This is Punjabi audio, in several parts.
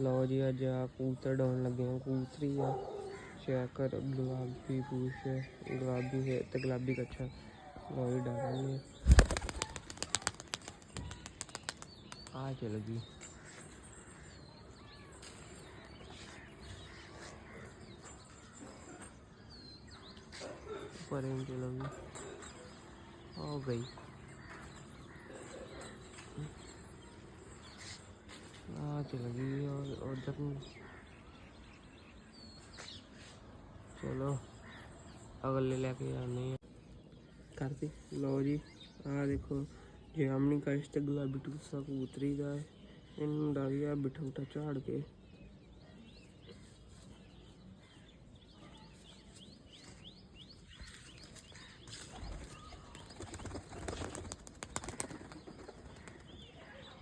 ਲਓ ਜੀ, ਅੱਜ ਆ ਕੂਤਰ ਡਾਉਣ ਲੱਗੇ ਆ ਕੂਤਰੀ ਆ, ਸ਼ੇਕਰ, ਗੁਲਾਬੀ ਪੂਛ, ਗੁਲਾਬੀ ਹੈ ਤੇ ਗੁਲਾਬੀ ਕੱਛਾ ਲਓ ਜੀ, ਡਾਉਣੇ ਆ ਚਲੋ ਜੀ ਪਰੇ ਚਲੋ ਜੀ, ਹੋ ਗਈ। चल गई और उधर चलो अगले लेके जाने हैं करती लो जी आ देखो ਜਾਮਨੀ ਕਸ਼ ਤੇ ਗੁਲਾਬੀ ਟੂਸਾ ਕਬੂਤਰੀ ਦਾ ਹੈ ਇਹਨੂੰ ਡਾਲਿਆ ਬਿਠਾ ਬਿਠਾ ਝਾੜ ਕੇ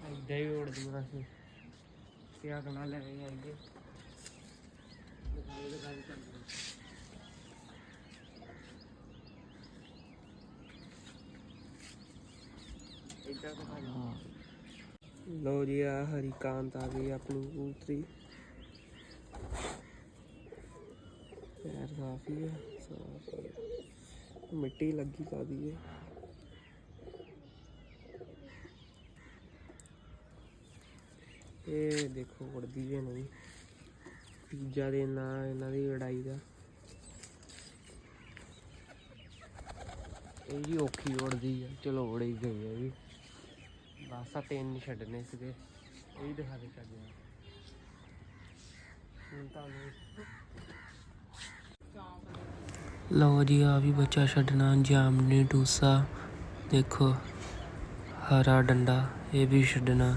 ਏਦਾਂ ਹੀ ਉੜ ਦੂੰਗਾ ਸੀ ਕਿਆ ਕਰਨਾ ਲੈ ਆਈਏ ਦਿਖਾਈ ਦਿਖਾਈ ਕਰ ਲੋ ਜੀ ਆ ਹਰੀ ਆ ਗਈ ਆਪਣੀ ਕਬੂਤਰੀ। ਪੈਰ ਸਾਫ਼ ਹੈ ਸਾਫ਼ ਮਿੱਟੀ ਲੱਗੀ ਕਾਦੀ ਹੈ ਇਹ ਦੇਖੋ ਉੜਦੀ ਜੇ ਨਹੀਂ। ਤੀਜਾ ਦੇ ਨਾਲ ਇਹਨਾਂ ਦੀ ਲੜਾਈ ਦਾ। ਇਹ ਜੀ ਔਖੀ ਉੜਦੀ ਆ। ਚਲੋ ਉੜ ਹੀ ਗਈ ਹੈ ਵੀ ਬਸ ਆ ਤਿੰਨ ਛੱਡਨੇ ਸੀਗੇ। ਇਹ ਵੀ ਦਿਖਾ ਦੇ ਚੱਲ ਹੁਣ ਤੁਹਾਨੂੰ ਲਓ ਜੀ, ਆ ਵੀ ਬੱਚਾ ਛੱਡਣਾ। ਜਾਮਨੀ ਟੂਸਾ ਦੇਖੋ, ਹਰਾ ਡੰਡਾ। ਇਹ ਵੀ ਛੱਡਣਾ।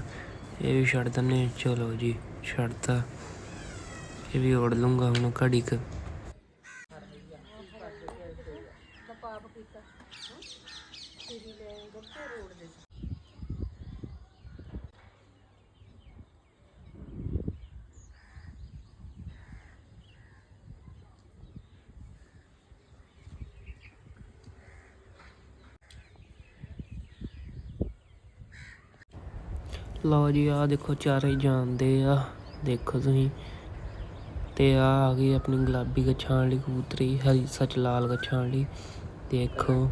ਇਹ ਵੀ ਛੱਡ ਦਿੰਨੇ ਚਲੋ ਜੀ ਛੱਡਤਾ। ਇਹ ਵੀ ਓੜ ਲੂੰਗਾ ਹੁਣ ਘੜੀ ਕ। ਲਓ ਜੀ ਆ ਦੇਖੋ ਚਾਰੇ ਜਾਂਦੇ ਆ। ਦੇਖੋ ਤੁਸੀਂ। ਤੇ ਆ ਆ ਗਈ ਆਪਣੀ ਗੁਲਾਬੀ ਗੱਛਾਂ ਵਾਲੀ ਕਬੂਤਰੀ, ਹਰੀ ਸੱਚ ਲਾਲ ਗੱਛਾਂ ਵਾਲੀ ਦੇਖੋ।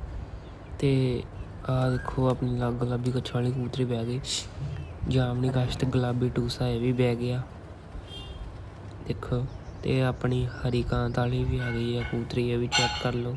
ਤੇ ਆ ਦੇਖੋ ਆਪਣੀ ਲਾਲ ਗੁਲਾਬੀ ਗੱਛਾਂ ਵਾਲੀ ਕਬੂਤਰੀ ਬਹਿ ਗਈ। ਜਾਮਨੀ ਕਾਸ਼ ਤੇ ਗੁਲਾਬੀ ਟੂਸਾ ਇਹ ਵੀ ਬਹਿ ਗਿਆ। ਦੇਖੋ। ਤੇ ਆਪਣੀ ਹਰੀ ਕਾਂਤ ਵਾਲੀ ਵੀ ਆ ਗਈ ਆ ਕਬੂਤਰੀ, ਇਹ ਵੀ ਚੈੱਕ ਕਰ ਲਓ।